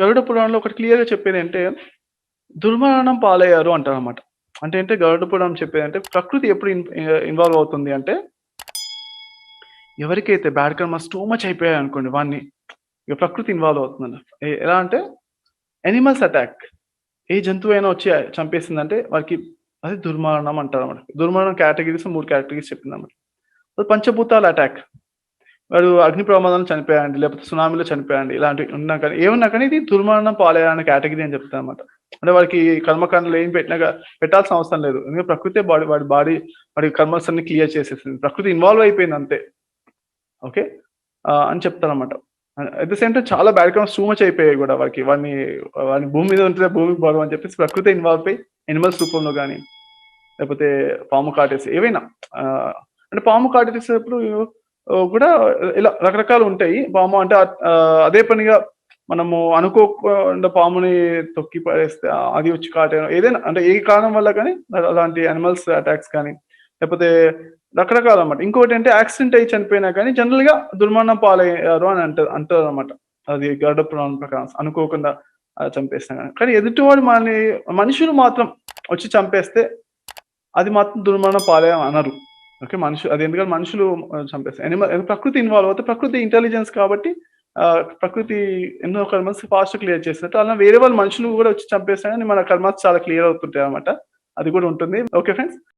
గరుడ పురాణంలో ఒకటి క్లియర్‌గా చెప్పేది అంటే దుర్మరణం పాలయ్యారు అంటారనమాట. అంటే అంటే గరుడ పురాణం చెప్పేదంటే ప్రకృతి ఎప్పుడు ఇన్వాల్వ్ అవుతుంది అంటే ఎవరికైతే బ్యాడ్ కర్మ టూ మచ్ అయిపోయాయనుకోండి వాడిని ఇక ప్రకృతి ఇన్వాల్వ్ అవుతుంది ఎలా అంటే ఎనిమల్స్ అటాక్. ఏ జంతువు అయినా వచ్చి చంపేసిందంటే వారికి అది దుర్మరణం అంటారు అనమాట దుర్మరణం కేటగరీస్ 3 కేటగరీస్ చెప్పిందనమాట. సో, పంచభూతాల అటాక్. వాడు అగ్ని ప్రమాదంలో చనిపోయాయండి లేకపోతే సునామీలో చనిపోయాయండి ఇలాంటివి ఉన్నా కానీ ఏమున్నా కానీ ఇది దుర్మరణం పాలయ్యారనే కేటగిరీ అని చెప్తానమాట. అంటే వాడికి కర్మకాండలు ఏం పెట్టినా పెట్టాల్సిన అవసరం లేదు. ఎందుకంటే ప్రకృతే బాడీ వాడి బాడీ వాడి కర్మస్ అన్ని క్లియర్ చేసేసింది. ప్రకృతి ఇన్వాల్వ్ అయిపోయింది అంతే. ఓకే. అని చెప్తారనమాట. అనమాట అట్ ద సేమ్ టైం చాలా బ్యాడ్ టూ మచ్ అయిపోయాయి కూడా వాడికి. వాడిని వాడిని భూమి మీద ఉంటే భూమికి భాగం అని చెప్పేసి ప్రకృతే ఇన్వాల్వ్ అయ్యి ఎనిమల్స్ రూపంలో కానీ లేకపోతే పాము కాటేసి ఏవైనా అంటే పాము కాటేసేటప్పుడు కూడా ఇలా రకరకాలు ఉంటాయి. పాము అంటే అదే పనిగా మనము అనుకోకుండా పాముని తొక్కి పడేస్తే అది వచ్చి కాటేయడం ఏదైనా అంటే ఏ కారణం వల్ల కానీ అలాంటి అనిమల్స్ అటాక్స్ కానీ, లేకపోతే రకరకాల అన్నమాట ఇంకోటి అంటే యాక్సిడెంట్ అయ్యి చనిపోయినా కానీ జనరల్గా దుర్మరణం పాలయ్యారు అని అంట అంటారనమాట. అది గర్డ పురాణం ప్రకారం అనుకోకుండా చంపేస్తాం కానీ కానీ ఎదుటివాడు మనల్ని మనుషులు మాత్రం వచ్చి చంపేస్తే అది మాత్రం దుర్మరణం పాలయ్యాం అనరు. ఓకే. మనుషు అది ఎందుకంటే మనుషులు చంపేస్తారు. యానిమల్ ప్రకృతి ఇన్వాల్వ్ అవుతే ప్రకృతి ఇంటెలిజెన్స్ కాబట్టి ప్రకృతి ఎన్నో కర్మస్ ఫాస్ట్ క్లియర్ చేసినట్టు అలా వేరే వాళ్ళు మనుషులు కూడా వచ్చి చంపేస్తారని మన కర్మస్ చాలా క్లియర్ అవుతుంటాయి అనమాట అది కూడా ఉంటుంది. Okay friends.